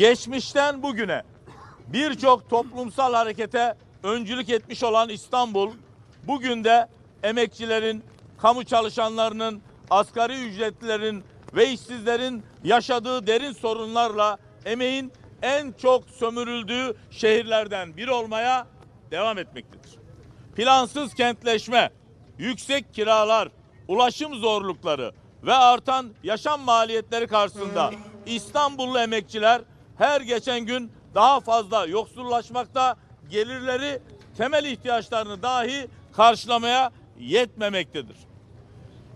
Geçmişten bugüne birçok toplumsal harekete öncülük etmiş olan İstanbul, bugün de emekçilerin, kamu çalışanlarının, asgari ücretlilerin ve işsizlerin yaşadığı derin sorunlarla emeğin en çok sömürüldüğü şehirlerden biri olmaya devam etmektedir. Plansız kentleşme, yüksek kiralar, ulaşım zorlukları ve artan yaşam maliyetleri karşısında İstanbullu emekçiler her geçen gün daha fazla yoksullaşmakta, gelirleri temel ihtiyaçlarını dahi karşılamaya yetmemektedir.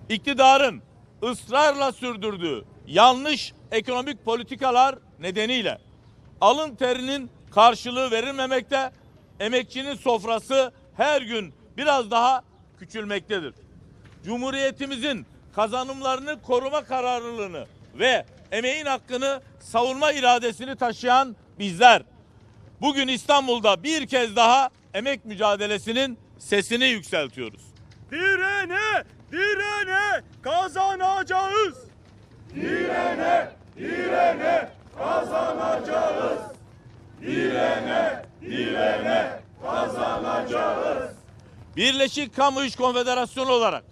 İktidarın ısrarla sürdürdüğü yanlış ekonomik politikalar nedeniyle alın terinin karşılığı verilmemekte, emekçinin sofrası her gün biraz daha küçülmektedir. Cumhuriyetimizin kazanımlarını koruma kararlılığını ve emeğin hakkını savunma iradesini taşıyan bizler bugün İstanbul'da bir kez daha emek mücadelesinin sesini yükseltiyoruz. Direne, direne kazanacağız. Direne, direne kazanacağız. Direne, direne kazanacağız. Birleşik Kamu İş Konfederasyonu olarak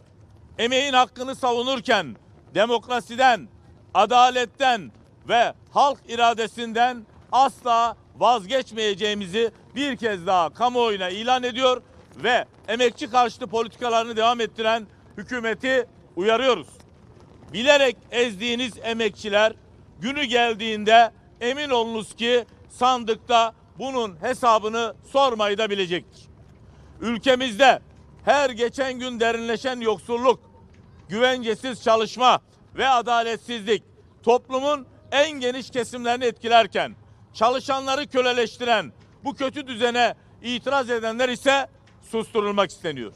emeğin hakkını savunurken demokrasiden, adaletten ve halk iradesinden asla vazgeçmeyeceğimizi bir kez daha kamuoyuna ilan ediyor ve emekçi karşıtı politikalarını devam ettiren hükümeti uyarıyoruz. Bilerek ezdiğiniz emekçiler günü geldiğinde emin olunuz ki sandıkta bunun hesabını sormayı da bilecektir. Ülkemizde her geçen gün derinleşen yoksulluk, güvencesiz çalışma ve adaletsizlik toplumun en geniş kesimlerini etkilerken çalışanları köleleştiren bu kötü düzene itiraz edenler ise susturulmak isteniyor.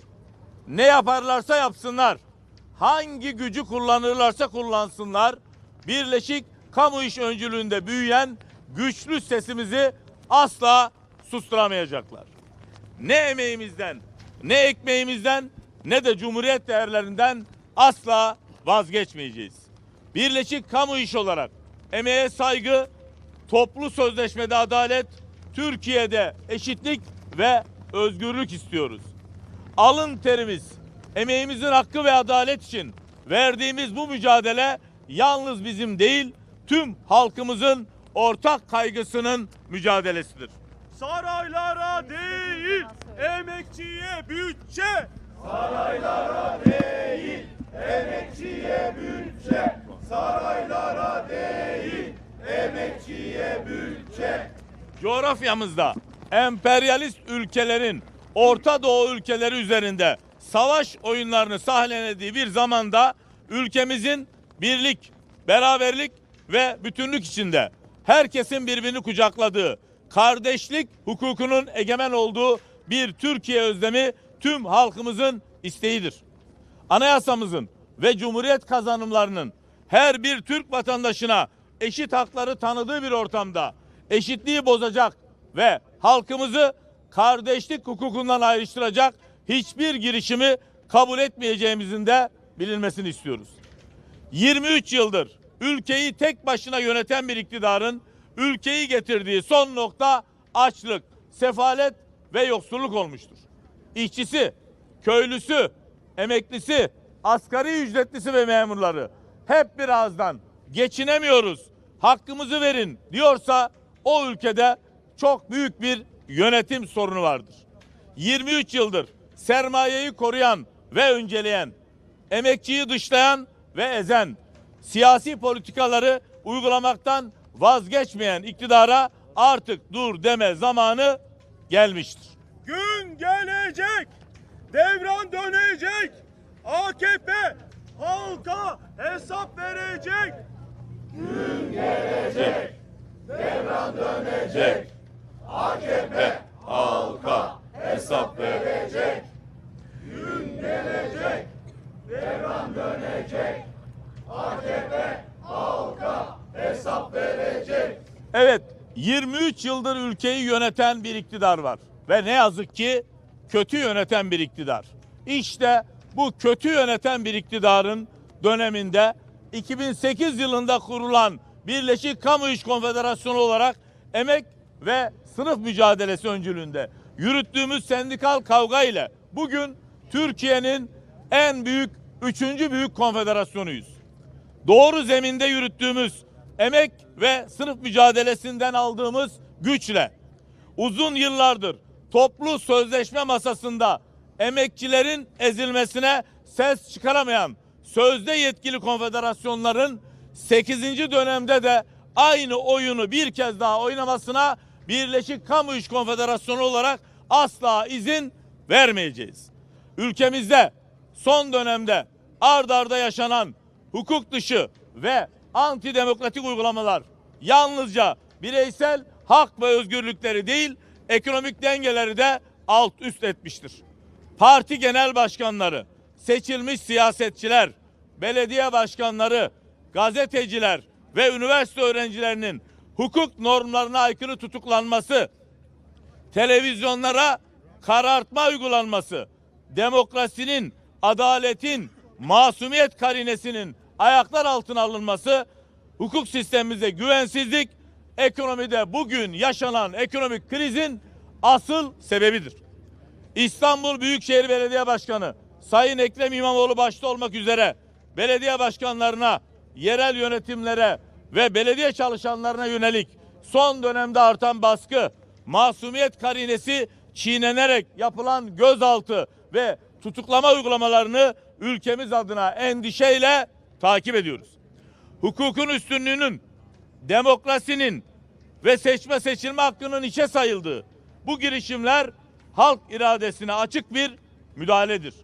Ne yaparlarsa yapsınlar, hangi gücü kullanırlarsa kullansınlar, Birleşik Kamu İş öncülüğünde büyüyen güçlü sesimizi asla susturamayacaklar ne emeğimizden, ne ekmeğimizden, ne de cumhuriyet değerlerinden asla vazgeçmeyeceğiz. Birleşik kamu iş olarak emeğe saygı, toplu sözleşmede adalet, Türkiye'de eşitlik ve özgürlük istiyoruz. Alın terimiz, emeğimizin hakkı ve adalet için verdiğimiz bu mücadele yalnız bizim değil, tüm halkımızın ortak kaygısının mücadelesidir. Saraylara değil, emekçiye bütçe. Coğrafyamızda emperyalist ülkelerin Orta Doğu ülkeleri üzerinde savaş oyunlarını sahnelediği bir zamanda ülkemizin birlik, beraberlik ve bütünlük içinde herkesin birbirini kucakladığı, kardeşlik hukukunun egemen olduğu bir Türkiye özlemi tüm halkımızın isteğidir. Anayasamızın ve Cumhuriyet kazanımlarının her bir Türk vatandaşına eşit hakları tanıdığı bir ortamda eşitliği bozacak ve halkımızı kardeşlik hukukundan ayrıştıracak hiçbir girişimi kabul etmeyeceğimizin de bilinmesini istiyoruz. 23 yıldır ülkeyi tek başına yöneten bir iktidarın ülkeyi getirdiği son nokta açlık, sefalet ve yoksulluk olmuştur. İşçisi, köylüsü, emeklisi, asgari ücretlisi ve memurları hep bir ağızdan geçinemiyoruz, hakkımızı verin diyorsa o ülkede çok büyük bir yönetim sorunu vardır. 23 yıldır sermayeyi koruyan ve önceleyen, emekçiyi dışlayan ve ezen, siyasi politikaları uygulamaktan vazgeçmeyen iktidara artık dur deme zamanı gelmiştir. Gün gelecek, devran dönecek. AKP halka hesap verecek. Gelecek. AKP halka hesap verecek. Evet, 23 yıldır ülkeyi yöneten bir iktidar var ve ne yazık ki kötü yöneten bir iktidar. İşte bu kötü yöneten bir iktidarın döneminde 2008 yılında kurulan Birleşik Kamu İş Konfederasyonu olarak emek ve sınıf mücadelesi öncülüğünde yürüttüğümüz sendikal kavga ile bugün Türkiye'nin en büyük, üçüncü büyük konfederasyonuyuz. Doğru zeminde yürüttüğümüz emek ve sınıf mücadelesinden aldığımız güçle uzun yıllardır toplu sözleşme masasında emekçilerin ezilmesine ses çıkaramayan sözde yetkili konfederasyonların 8. dönemde de aynı oyunu bir kez daha oynamasına Birleşik Kamu İş Konfederasyonu olarak asla izin vermeyeceğiz. Ülkemizde son dönemde ard arda yaşanan hukuk dışı ve antidemokratik uygulamalar yalnızca bireysel hak ve özgürlükleri değil ekonomik dengeleri de alt üst etmiştir. Parti genel başkanları, seçilmiş siyasetçiler, belediye başkanları, gazeteciler ve üniversite öğrencilerinin hukuk normlarına aykırı tutuklanması, televizyonlara karartma uygulanması, demokrasinin, adaletin, masumiyet karinesinin ayaklar altına alınması, hukuk sistemimize güvensizlik, ekonomide bugün yaşanan ekonomik krizin asıl sebebidir. İstanbul Büyükşehir Belediye Başkanı Sayın Ekrem İmamoğlu başta olmak üzere belediye başkanlarına, yerel yönetimlere ve belediye çalışanlarına yönelik son dönemde artan baskı, masumiyet karinesi çiğnenerek yapılan gözaltı ve tutuklama uygulamalarını ülkemiz adına endişeyle takip ediyoruz. Hukukun üstünlüğünün, demokrasinin ve seçme seçilme hakkının içe sayıldığı bu girişimler halk iradesine açık bir müdahaledir.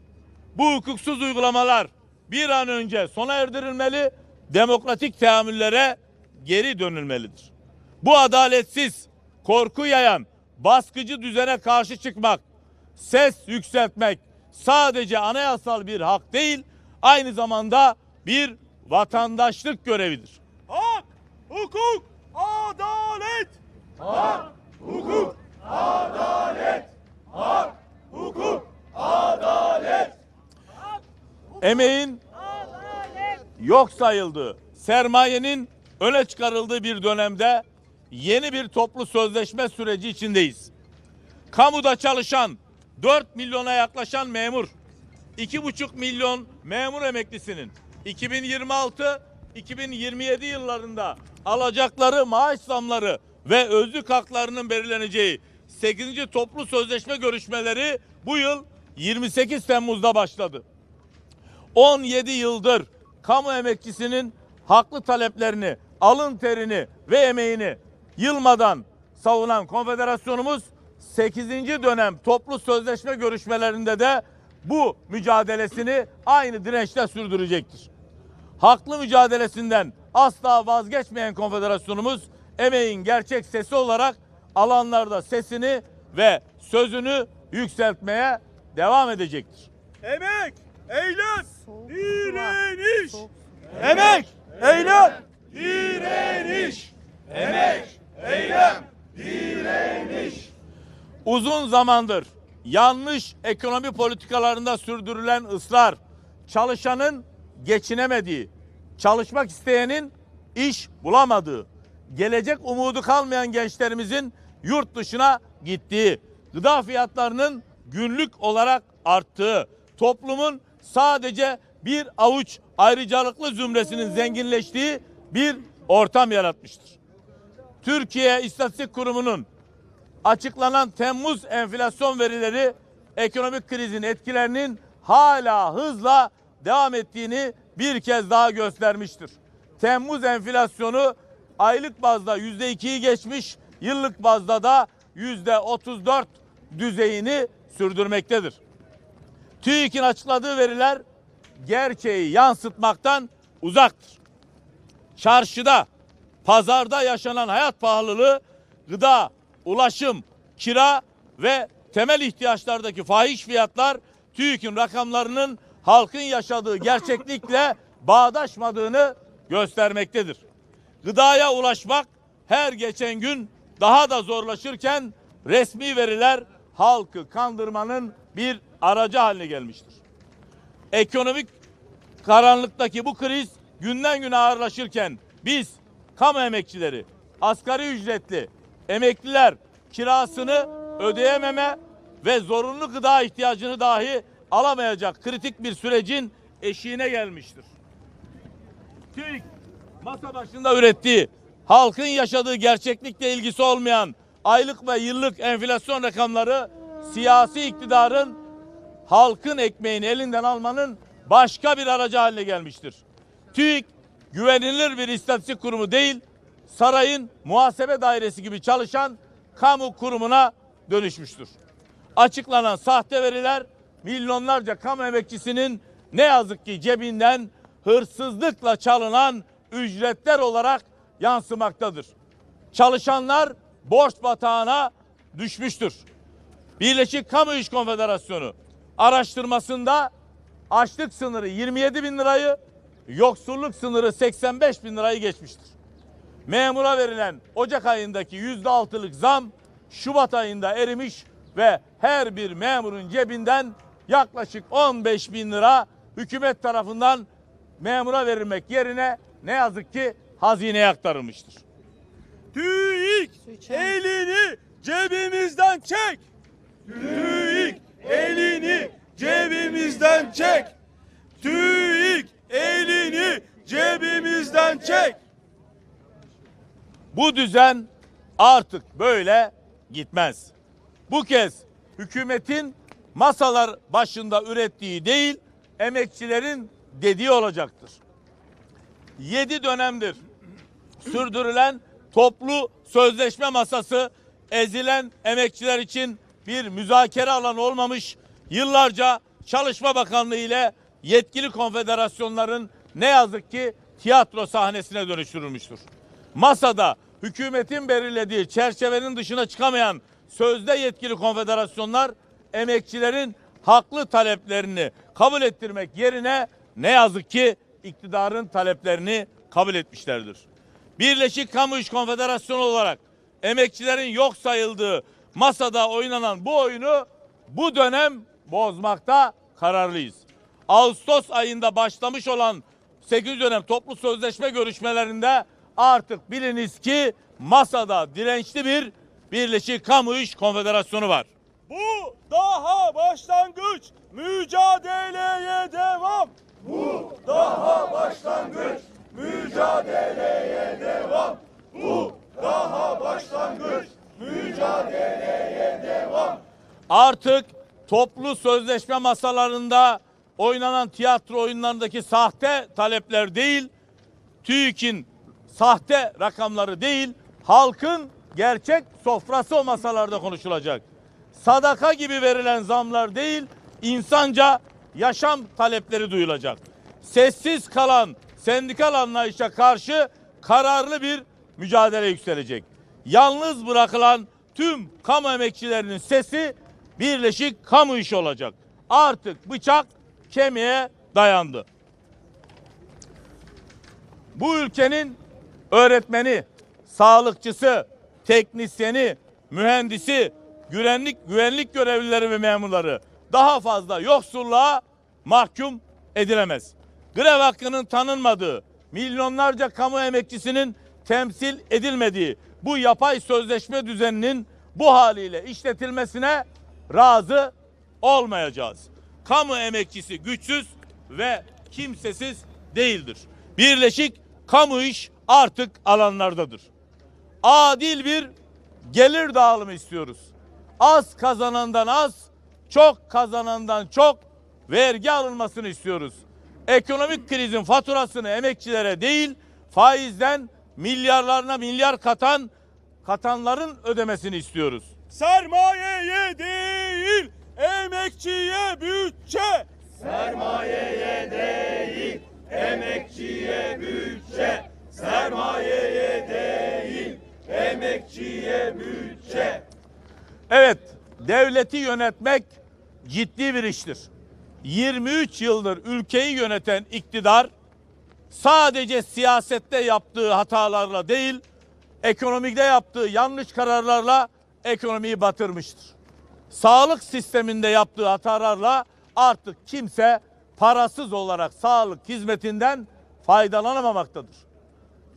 Bu hukuksuz uygulamalar bir an önce sona erdirilmeli, demokratik teamüllere geri dönülmelidir. Bu adaletsiz, korku yayan, baskıcı düzene karşı çıkmak, ses yükseltmek sadece anayasal bir hak değil, aynı zamanda bir vatandaşlık görevidir. Hukuk, adalet. Hak, hukuk, adalet. Hak, hukuk, adalet. Emeğin yok sayıldığı, sermayenin öne çıkarıldığı bir dönemde yeni bir toplu sözleşme süreci içindeyiz. Kamuda çalışan 4 milyona yaklaşan memur, 2,5 milyon memur emeklisinin 2026-2027 yıllarında alacakları maaş zamları ve özlük haklarının belirleneceği 8. toplu sözleşme görüşmeleri bu yıl 28 Temmuz'da başladı. 17 yıldır kamu emekçisinin haklı taleplerini, alın terini ve emeğini yılmadan savunan konfederasyonumuz 8. dönem toplu sözleşme görüşmelerinde de bu mücadelesini aynı dirençle sürdürecektir. Haklı mücadelesinden asla vazgeçmeyen konfederasyonumuz emeğin gerçek sesi olarak alanlarda sesini ve sözünü yükseltmeye devam edecektir. Emek, eylem, direniş. Emek, eylem, Direniş. Emek, eylem, direniş. uzun zamandır yanlış ekonomi politikalarında sürdürülen ısrar, çalışanın geçinemediği, çalışmak isteyenin iş bulamadığı, gelecek umudu kalmayan gençlerimizin yurt dışına gittiği, gıda fiyatlarının günlük olarak arttığı, toplumun sadece bir avuç ayrıcalıklı zümresinin zenginleştiği bir ortam yaratmıştır. Türkiye İstatistik Kurumu'nun açıklanan Temmuz enflasyon verileri ekonomik krizin etkilerinin hala hızla devam ettiğini bir kez daha göstermiştir. Temmuz enflasyonu aylık bazda yüzde ikiyi geçmiş, yıllık bazda da yüzde otuz dört düzeyini sürdürmektedir. TÜİK'in açıkladığı veriler gerçeği yansıtmaktan uzaktır. Çarşıda, pazarda yaşanan hayat pahalılığı, gıda, ulaşım, kira ve temel ihtiyaçlardaki fahiş fiyatlar TÜİK'in rakamlarının halkın yaşadığı gerçeklikle bağdaşmadığını göstermektedir. Gıdaya ulaşmak her geçen gün daha da zorlaşırken resmi veriler halkı kandırmanın bir aracı haline gelmiştir. Ekonomik karanlıktaki bu kriz günden güne ağırlaşırken biz kamu emekçileri, asgari ücretli, emekliler kirasını ödeyememe ve zorunlu gıda ihtiyacını dahi alamayacak kritik bir sürecin eşiğine gelmiştir. TÜİK masa başında ürettiği halkın yaşadığı gerçeklikle ilgisi olmayan aylık ve yıllık enflasyon rakamları siyasi iktidarın halkın ekmeğini elinden almanın başka bir aracı haline gelmiştir. TÜİK güvenilir bir istatistik kurumu değil, sarayın muhasebe dairesi gibi çalışan kamu kurumuna dönüşmüştür. Açıklanan sahte veriler milyonlarca kamu emekçisinin ne yazık ki cebinden hırsızlıkla çalınan ücretler olarak yansımaktadır. Çalışanlar borç batağına düşmüştür. Birleşik Kamu İş Konfederasyonu araştırmasında açlık sınırı 27 bin lirayı, yoksulluk sınırı 85 bin lirayı geçmiştir. Memura verilen Ocak ayındaki yüzde altılık zam Şubat ayında erimiş ve her bir memurun cebinden yaklaşık 15 bin lira hükümet tarafından memura verilmek yerine ne yazık ki hazineye aktarılmıştır. TÜİK elini cebimizden çek. TÜİK elini cebimizden çek. TÜİK elini cebimizden çek. Bu düzen artık böyle gitmez. Bu kez hükümetin masalar başında ürettiği değil, emekçilerin dediği olacaktır. 7 dönemdir sürdürülen toplu sözleşme masası ezilen emekçiler için bir müzakere alanı olmamış, yıllarca Çalışma Bakanlığı ile yetkili konfederasyonların ne yazık ki tiyatro sahnesine dönüştürülmüştür. Masada hükümetin belirlediği çerçevenin dışına çıkamayan sözde yetkili konfederasyonlar emekçilerin haklı taleplerini kabul ettirmek yerine ne yazık ki iktidarın taleplerini kabul etmişlerdir. Birleşik Kamu İş Konfederasyonu olarak emekçilerin yok sayıldığı masada oynanan bu oyunu bu dönem bozmakta kararlıyız. Ağustos ayında başlamış olan 8 dönem toplu sözleşme görüşmelerinde artık biliniz ki masada dirençli bir Birleşik Kamu İş Konfederasyonu var. Bu daha başlangıç. Mücadeleye devam. Bu daha başlangıç. Mücadeleye devam. Bu daha başlangıç. Mücadeleye devam. Artık toplu sözleşme masalarında oynanan tiyatro oyunlarındaki sahte talepler değil, TÜİK'in sahte rakamları değil, halkın gerçek sofrası o masalarda konuşulacak. Sadaka gibi verilen zamlar değil, insanca yaşam talepleri duyulacak. Sessiz kalan sendikal anlayışa karşı kararlı bir mücadele yükselecek. Yalnız bırakılan tüm kamu emekçilerinin sesi birleşik kamu işi olacak. Artık bıçak kemiğe dayandı. Bu ülkenin öğretmeni, sağlıkçısı, teknisyeni, mühendisi, güvenlik güvenlik görevlileri ve memurları daha fazla yoksulluğa mahkum edilemez. Grev hakkının tanınmadığı, milyonlarca kamu emekçisinin temsil edilmediği bu yapay sözleşme düzeninin bu haliyle işletilmesine razı olmayacağız. Kamu emekçisi güçsüz ve kimsesiz değildir. Birleşik kamu iş artık alanlardadır. Adil bir gelir dağılımı istiyoruz. Az kazanandan az, çok kazanandan çok vergi alınmasını istiyoruz. Ekonomik krizin faturasını emekçilere değil, faizden milyarlarına milyar katan katanların ödemesini istiyoruz. Sermayeye değil, emekçiye bütçe. Sermayeye değil, emekçiye bütçe. Sermayeye değil, emekçiye bütçe. Evet, devleti yönetmek ciddi bir iştir. 23 yıldır ülkeyi yöneten iktidar sadece siyasette yaptığı hatalarla değil, ekonomide yaptığı yanlış kararlarla ekonomiyi batırmıştır. Sağlık sisteminde yaptığı hatalarla artık kimse parasız olarak sağlık hizmetinden faydalanamamaktadır.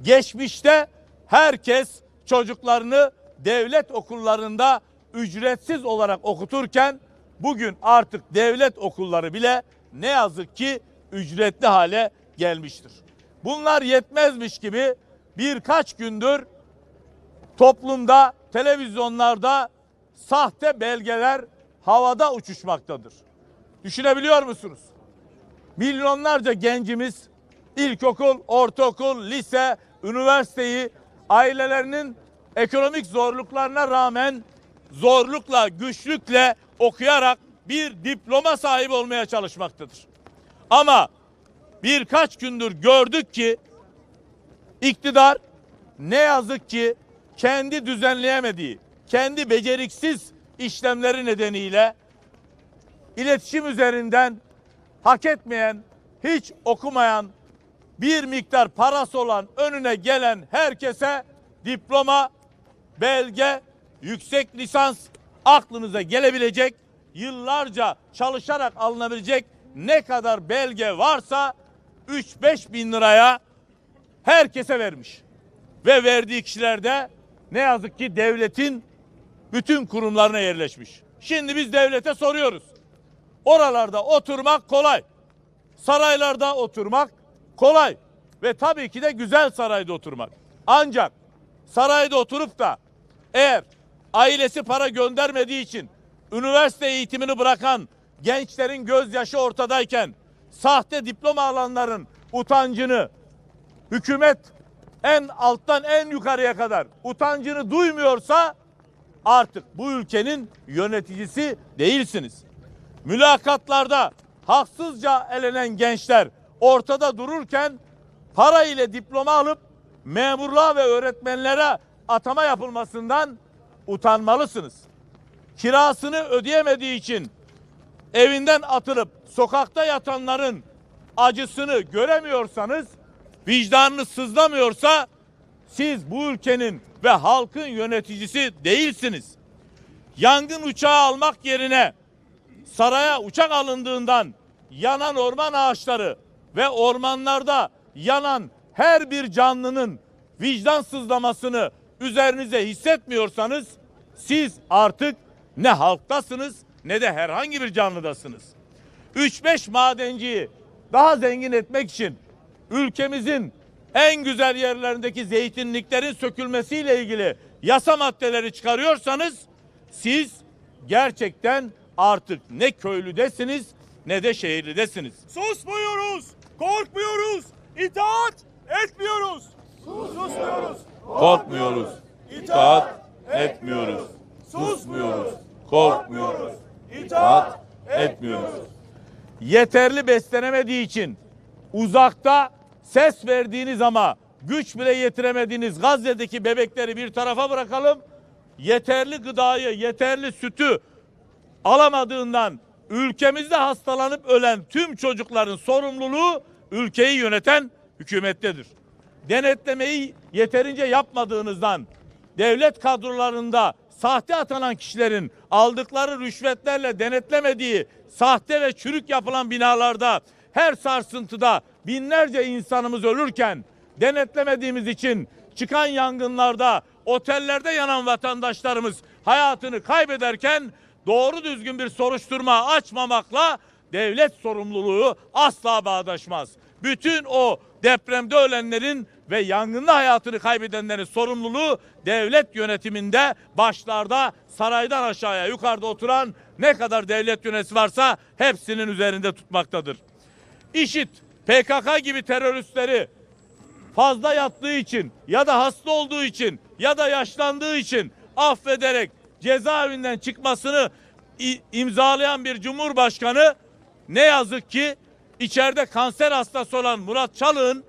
Geçmişte herkes çocuklarını devlet okullarında ücretsiz olarak okuturken bugün artık devlet okulları bile ne yazık ki ücretli hale gelmiştir. Bunlar yetmezmiş gibi birkaç gündür toplumda, televizyonlarda sahte belgeler havada uçuşmaktadır. Düşünebiliyor musunuz? Milyonlarca gencimiz ilkokul, ortaokul, lise, üniversiteyi ailelerinin ekonomik zorluklarına rağmen zorlukla, güçlükle okuyarak bir diploma sahibi olmaya çalışmaktadır. Ama birkaç gündür gördük ki iktidar ne yazık ki kendi düzenleyemediği, kendi beceriksiz işlemleri nedeniyle iletişim üzerinden hak etmeyen, hiç okumayan, bir miktar parası olan önüne gelen herkese diploma, belge, yüksek lisans aklınıza gelebilecek, yıllarca çalışarak alınabilecek ne kadar belge varsa 3-5 bin liraya herkese vermiş. Ve verdiği kişiler de ne yazık ki devletin bütün kurumlarına yerleşmiş. Şimdi biz devlete soruyoruz. Oralarda oturmak kolay. Saraylarda oturmak kolay. Ve tabii ki de güzel sarayda oturmak. Ancak sarayda oturup da eğer ailesi para göndermediği için üniversite eğitimini bırakan gençlerin gözyaşı ortadayken sahte diploma alanların utancını hükümet en alttan en yukarıya kadar utancını duymuyorsa artık bu ülkenin yöneticisi değilsiniz. Mülakatlarda haksızca elenen gençler ortada dururken para ile diploma alıp memurluğa ve öğretmenlere atama yapılmasından utanmalısınız. Kirasını ödeyemediği için evinden atılıp sokakta yatanların acısını göremiyorsanız, vicdanınız sızlamıyorsa siz bu ülkenin ve halkın yöneticisi değilsiniz. Yangın uçağı almak yerine saraya uçak alındığından yanan orman ağaçları ve ormanlarda yanan her bir canlının vicdan sızlamasını üzerinize hissetmiyorsanız siz artık ne halktasınız ne de herhangi bir canlıdasınız. 3-5 madenciyi daha zengin etmek için ülkemizin en güzel yerlerindeki zeytinliklerin sökülmesiyle ilgili yasa maddeleri çıkarıyorsanız siz gerçekten artık ne köylüdesiniz ne de şehirlidesiniz. Susmuyoruz, korkmuyoruz, itaat etmiyoruz. Susmuyoruz, Korkmuyoruz, itaat etmiyoruz, susmuyoruz, korkmuyoruz, itaat etmiyoruz. Yeterli beslenemediği için uzakta ses verdiğiniz ama güç bile yetiremediğiniz Gazze'deki bebekleri bir tarafa bırakalım. Yeterli gıdayı, yeterli sütü alamadığından ülkemizde hastalanıp ölen tüm çocukların sorumluluğu ülkeyi yöneten hükümettedir. Denetlemeyi yeterince yapmadığınızdan devlet kadrolarında sahte atanan kişilerin aldıkları rüşvetlerle denetlemediği sahte ve çürük yapılan binalarda her sarsıntıda binlerce insanımız ölürken denetlemediğimiz için çıkan yangınlarda otellerde yanan vatandaşlarımız hayatını kaybederken doğru düzgün bir soruşturma açmamakla devlet sorumluluğu asla bağdaşmaz. Bütün o depremde ölenlerin ve yangında hayatını kaybedenlerin sorumluluğu devlet yönetiminde başlarda saraydan aşağıya yukarıda oturan ne kadar devlet yöneticisi varsa hepsinin üzerinde tutmaktadır. İşit PKK gibi teröristleri fazla yattığı için ya da hasta olduğu için ya da yaşlandığı için affederek cezaevinden çıkmasını imzalayan bir cumhurbaşkanı ne yazık ki içeride kanser hastası olan Murat Çalık'ın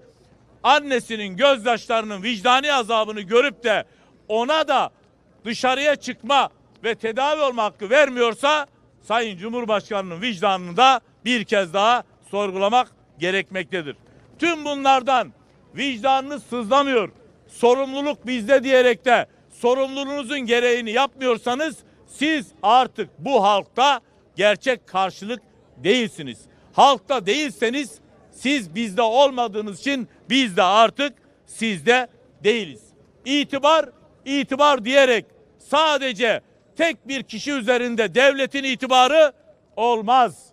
annesinin gözyaşlarının vicdani azabını görüp de ona da dışarıya çıkma ve tedavi olma hakkı vermiyorsa Sayın Cumhurbaşkanı'nın vicdanını da bir kez daha sorgulamak gerekmektedir. Tüm bunlardan vicdanınız sızlamıyor. Sorumluluk bizde diyerek de sorumluluğunuzun gereğini yapmıyorsanız siz artık bu halkta gerçek karşılık değilsiniz. Halkta değilseniz siz bizde olmadığınız için biz de artık sizde değiliz. İtibar, itibar diyerek sadece tek bir kişi üzerinde devletin itibarı olmaz.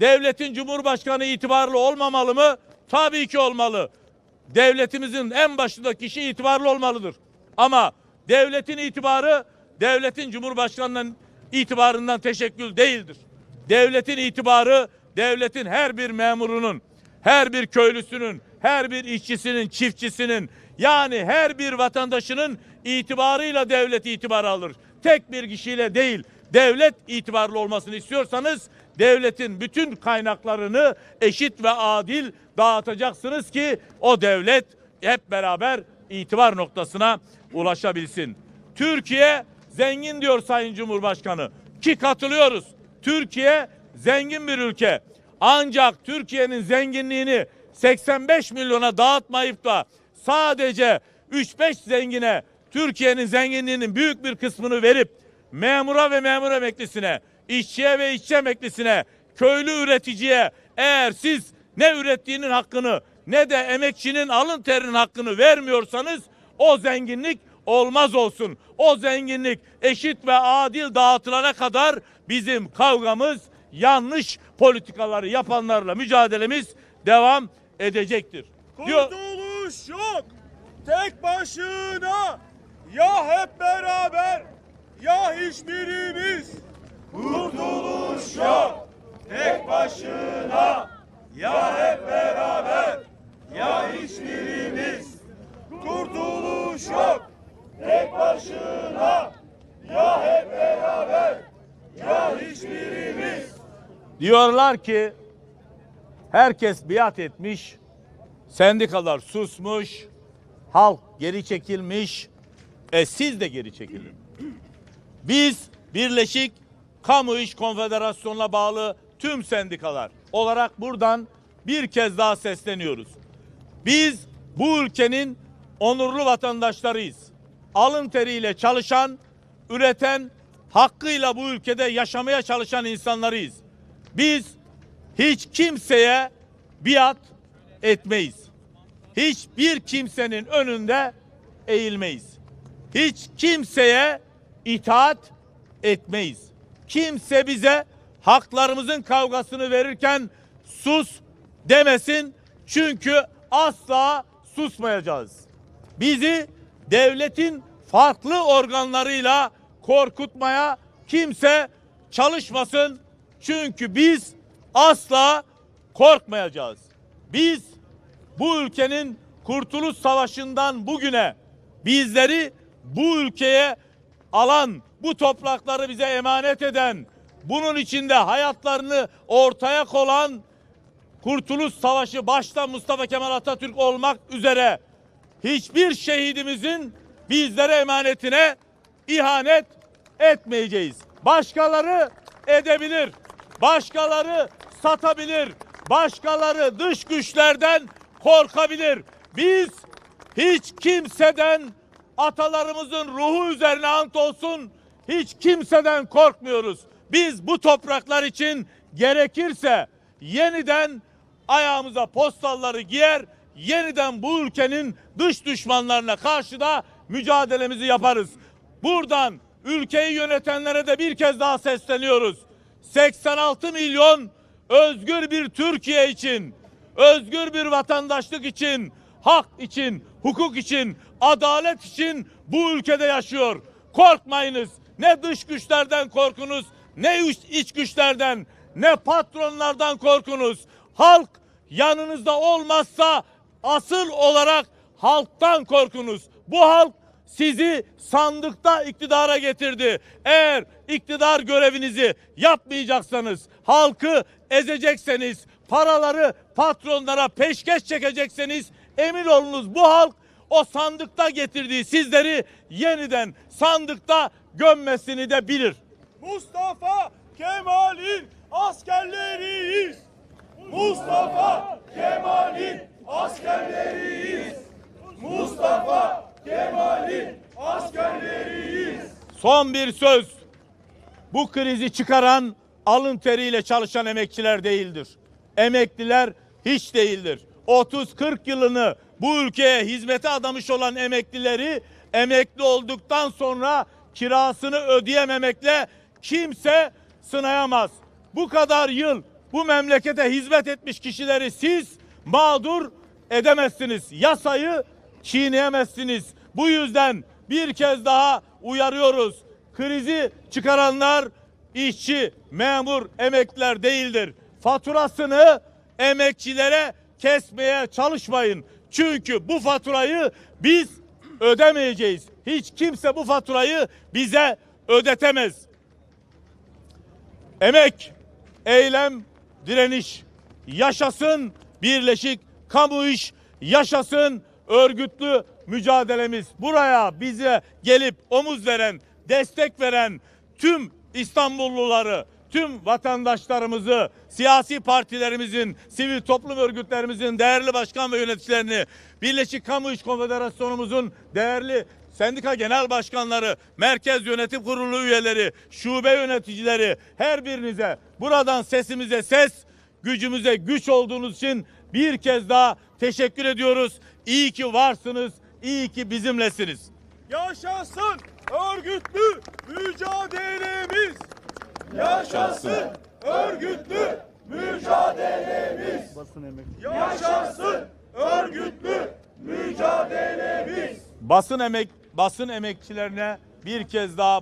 Devletin cumhurbaşkanı itibarlı olmamalı mı? Tabii ki olmalı. Devletimizin en başındaki kişi itibarlı olmalıdır. Ama devletin itibarı devletin cumhurbaşkanının itibarından teşekkül değildir. Devletin itibarı devletin her bir memurunun, her bir köylüsünün, her bir işçisinin, çiftçisinin yani her bir vatandaşının itibarıyla devlet itibar alır. Tek bir kişiyle değil. Devlet itibarlı olmasını istiyorsanız devletin bütün kaynaklarını eşit ve adil dağıtacaksınız ki o devlet hep beraber itibar noktasına ulaşabilsin. Türkiye zengin diyor Sayın Cumhurbaşkanı ki katılıyoruz. Türkiye zengin bir ülke. Ancak Türkiye'nin zenginliğini 85 milyona dağıtmayıp da sadece 3-5 zengine Türkiye'nin zenginliğinin büyük bir kısmını verip memura ve memur emeklisine, işçiye ve işçi emeklisine, köylü üreticiye eğer siz ne ürettiğinin hakkını ne de emekçinin alın terinin hakkını vermiyorsanız o zenginlik olmaz olsun. O zenginlik eşit ve adil dağıtılana kadar bizim kavgamız yanlış politikaları yapanlarla mücadelemiz devam edecektir. Kurtuluş yok. Tek başına. Ya hep beraber ya hiçbirimiz. Kurtuluş yok. Tek başına. Ya hep beraber ya hiçbirimiz. Kurtuluş yok. Tek başına. Ya hep beraber ya hiçbirimiz. Diyorlar ki herkes biat etmiş, sendikalar susmuş, halk geri çekilmiş, e siz de geri çekilin. Biz Birleşik Kamu İş Konfederasyonu'na bağlı tüm sendikalar olarak buradan bir kez daha sesleniyoruz. Biz bu ülkenin onurlu vatandaşlarıyız. Alın teriyle çalışan, üreten, hakkıyla bu ülkede yaşamaya çalışan insanlarıyız. Biz hiç kimseye biat etmeyiz. Hiçbir kimsenin önünde eğilmeyiz. Hiç kimseye itaat etmeyiz. Kimse bize haklarımızın kavgasını verirken sus demesin. Çünkü asla susmayacağız. Bizi devletin farklı organlarıyla korkutmaya kimse çalışmasın. Çünkü biz asla korkmayacağız. Biz bu ülkenin Kurtuluş Savaşı'ndan bugüne bizleri bu ülkeye alan, bu toprakları bize emanet eden, bunun içinde hayatlarını ortaya kolan Kurtuluş Savaşı başta Mustafa Kemal Atatürk olmak üzere hiçbir şehidimizin bizlere emanetine ihanet etmeyeceğiz. Başkaları edebilir. Başkaları satabilir. Başkaları dış güçlerden korkabilir. Biz hiç kimseden atalarımızın ruhu üzerine ant olsun hiç kimseden korkmuyoruz. Biz bu topraklar için gerekirse yeniden ayağımıza postalları giyer, yeniden bu ülkenin dış düşmanlarına karşı da mücadelemizi yaparız. Buradan ülkeyi yönetenlere de bir kez daha sesleniyoruz. 86 milyon özgür bir Türkiye için, özgür bir vatandaşlık için, hak için, hukuk için, adalet için bu ülkede yaşıyor. Korkmayınız. Ne dış güçlerden korkunuz, ne iç- güçlerden, ne patronlardan korkunuz. Halk yanınızda olmazsa asıl olarak halktan korkunuz. Bu halk sizi sandıkta iktidara getirdi. Eğer iktidar görevinizi yapmayacaksanız, halkı ezecekseniz, paraları patronlara peşkeş çekecekseniz emin olunuz bu halk o sandıkta getirdiği sizleri yeniden sandıkta gömmesini de bilir. Mustafa Kemal'in askerleriyiz. Mustafa Kemal'in askerleriyiz. Mustafa Kemal'in askerleriyiz. Son bir söz. Bu krizi çıkaran alın teriyle çalışan emekçiler değildir. Emekliler hiç değildir. 30-40 yılını bu ülkeye hizmete adamış olan emeklileri emekli olduktan sonra kirasını ödeyememekle kimse sınayamaz. Bu kadar yıl bu memlekete hizmet etmiş kişileri siz mağdur edemezsiniz. Yasayı çiğneyemezsiniz. Bu yüzden bir kez daha uyarıyoruz. Krizi çıkaranlar işçi, memur, emekliler değildir. Faturasını emekçilere kesmeye çalışmayın. Çünkü bu faturayı biz ödemeyeceğiz. Hiç kimse bu faturayı bize ödetemez. Emek, eylem, direniş. Yaşasın birleşik kamu iş, yaşasın örgütlü mücadelemiz. Buraya bize gelip omuz veren, destek veren tüm İstanbulluları, tüm vatandaşlarımızı, siyasi partilerimizin, sivil toplum örgütlerimizin değerli başkan ve yöneticilerini, Birleşik Kamu İş Konfederasyonumuzun değerli sendika genel başkanları, merkez yönetim kurulu üyeleri, şube yöneticileri her birinize buradan sesimize ses, gücümüze güç olduğunuz için bir kez daha teşekkür ediyoruz. İyi ki varsınız, iyi ki bizimlesiniz. Yaşasın örgütlü mücadelemiz. Yaşasın örgütlü mücadelemiz. Yaşasın örgütlü mücadelemiz. Basın emek basın emekçilerine bir kez daha